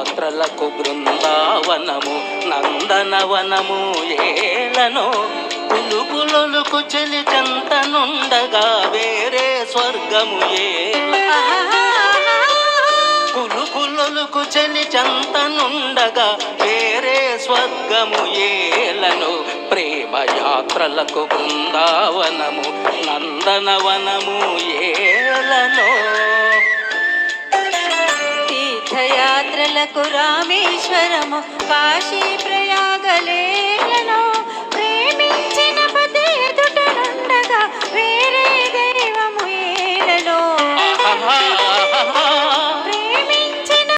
పాత్రలకు బృందావనము నందనవనము ఏలను. పులుకులొలుకు చెలి చెంతనుండగా వేరే స్వర్గము ఏల. కులుకులొలుకు చెలి చెంతనుండగా వేరే స్వర్గము ఏలను. ప్రేమ యాత్రలకు బృందావనము నందనవనము ఏలను యాత్రలకు రామేశ్వరము కాశీ ప్రయాగలేలను